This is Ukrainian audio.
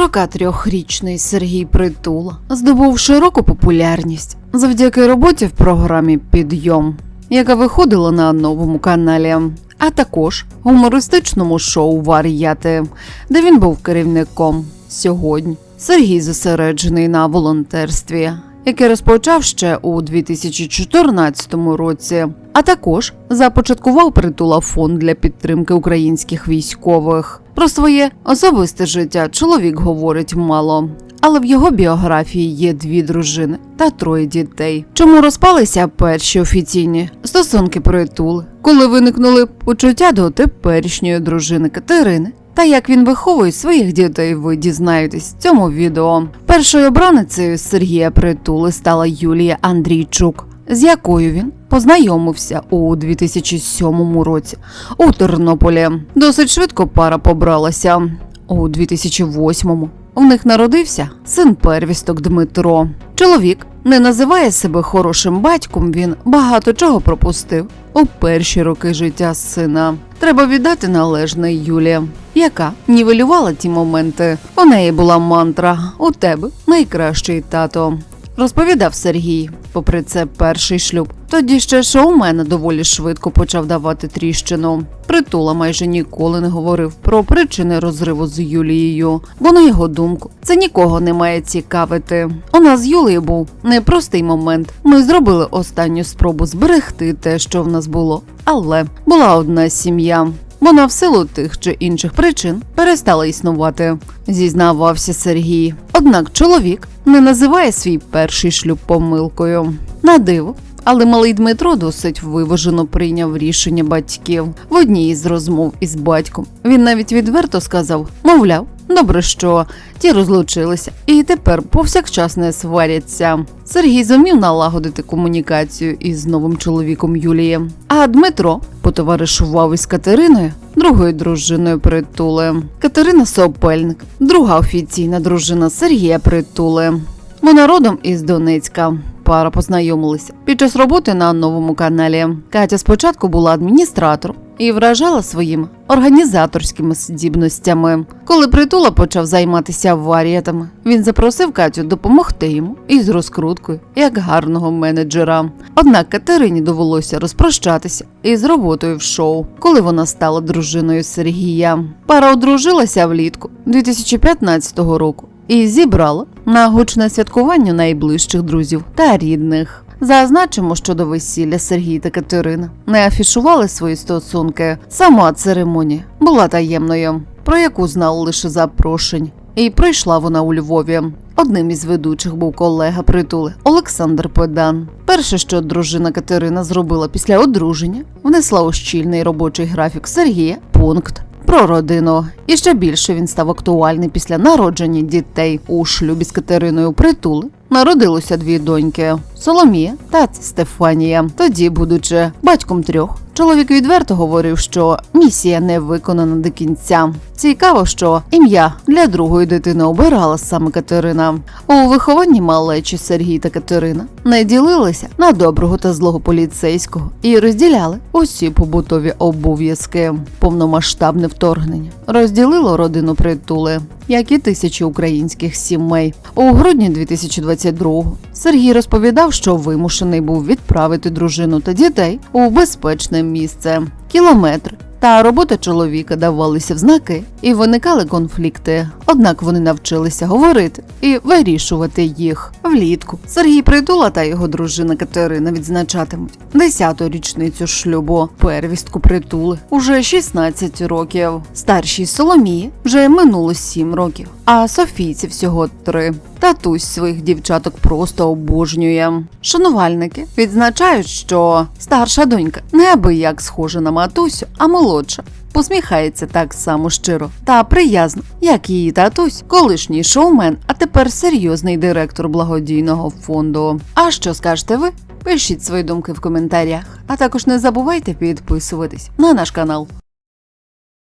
43-річний Сергій Притула здобув широку популярність завдяки роботі в програмі Підйом, яка виходила на новому каналі, а також гумористичному шоу Вар'яти, де він був керівником. Сьогодні Сергій зосереджений на волонтерстві, яке розпочав ще у 2014 році, а також започаткував притула фонд для підтримки українських військових. Про своє особисте життя чоловік говорить мало. Але в його біографії є дві дружини та троє дітей. Чому розпалися перші офіційні стосунки притули, коли виникнули почуття до теперішньої дружини Катерини? Та як він виховує своїх дітей, ви дізнаєтесь в цьому відео. Першою обраницею Сергія Притули стала Юлія Андрійчук, з якою він познайомився у 2007 році у Тернополі. Досить швидко пара побралася у 2008-му. У них народився син первісток Дмитро. Чоловік не називає себе хорошим батьком. Він багато чого пропустив у перші роки життя сина. Треба віддати належне Юлія, яка нівелювала ті моменти. У неї була мантра у тебе найкращий тато. Розповідав Сергій, попри це перший шлюб. Тоді ще шоумен доволі швидко почав давати тріщину. Притула майже ніколи не говорив про причини розриву з Юлією, бо на його думку це нікого не має цікавити. У нас з Юлією був непростий момент. Ми зробили останню спробу зберегти те, що в нас було, але була одна сім'я. Вона в силу тих чи інших причин перестала існувати, зізнавався Сергій. Однак чоловік не називає свій перший шлюб помилкою. На диво. Але малий Дмитро досить виважено прийняв рішення батьків в одній із розмов із батьком. Він навіть відверто сказав: мовляв, добре, що ті розлучилися, і тепер повсякчас не сваряться. Сергій зумів налагодити комунікацію із новим чоловіком Юлієм. А Дмитро потоваришував із Катериною, другою дружиною Притули. Катерина Сопельник, друга офіційна дружина Сергія Притули. Вона родом із Донецька. Пара познайомилися під час роботи на новому каналі. Катя спочатку була адміністратором і вражала своїми організаторськими здібностями. Коли притула почав займатися варіатами, він запросив Катю допомогти йому із розкруткою як гарного менеджера. Однак Катерині довелося розпрощатися із роботою в шоу, коли вона стала дружиною Сергія. Пара одружилася влітку 2015 року і зібрала на гучне святкування найближчих друзів та рідних. Зазначимо, що до весілля Сергій та Катерина не афішували свої стосунки. Сама церемонія була таємною, про яку знали лише запрошень. І прийшла вона у Львові. Одним із ведучих був колега притули Олександр Педан. Перше, що дружина Катерина зробила після одруження, внесла у щільний робочий графік Сергія пункт про родину. І ще більше він став актуальний після народження дітей у шлюбі з Катериною Притули. Народилося дві доньки Соломія та Стефанія. Тоді, будучи батьком трьох, чоловік відверто говорив, що місія не виконана до кінця. Цікаво, що ім'я для другої дитини обирала саме Катерина. У вихованні малечі Сергій та Катерина не ділилися на доброго та злого поліцейського і розділяли усі побутові обов'язки. Повномасштабне вторгнення розділило родину притули, як і тисячі українських сімей. У грудні 2022-го Сергій розповідав, що вимушений був відправити дружину та дітей у безпечне місце. Кілометри та робота чоловіка давалися в знаки і виникали конфлікти. Однак вони навчилися говорити і вирішувати їх влітку. Сергій Притула та його дружина Катерина відзначатимуть 10-ту річницю шлюбу. Первістку притули уже 16 років. Старшій Соломії вже минуло 7 років, а Софійці всього 3. Татусь своїх дівчаток просто обожнює. Шанувальники відзначають, що старша донька неабияк схожа на матусю, а молодша посміхається так само щиро та приязно, як її татусь, колишній шоумен, а тепер серйозний директор благодійного фонду. А що скажете ви? Пишіть свої думки в коментарях, а також не забувайте підписуватись на наш канал.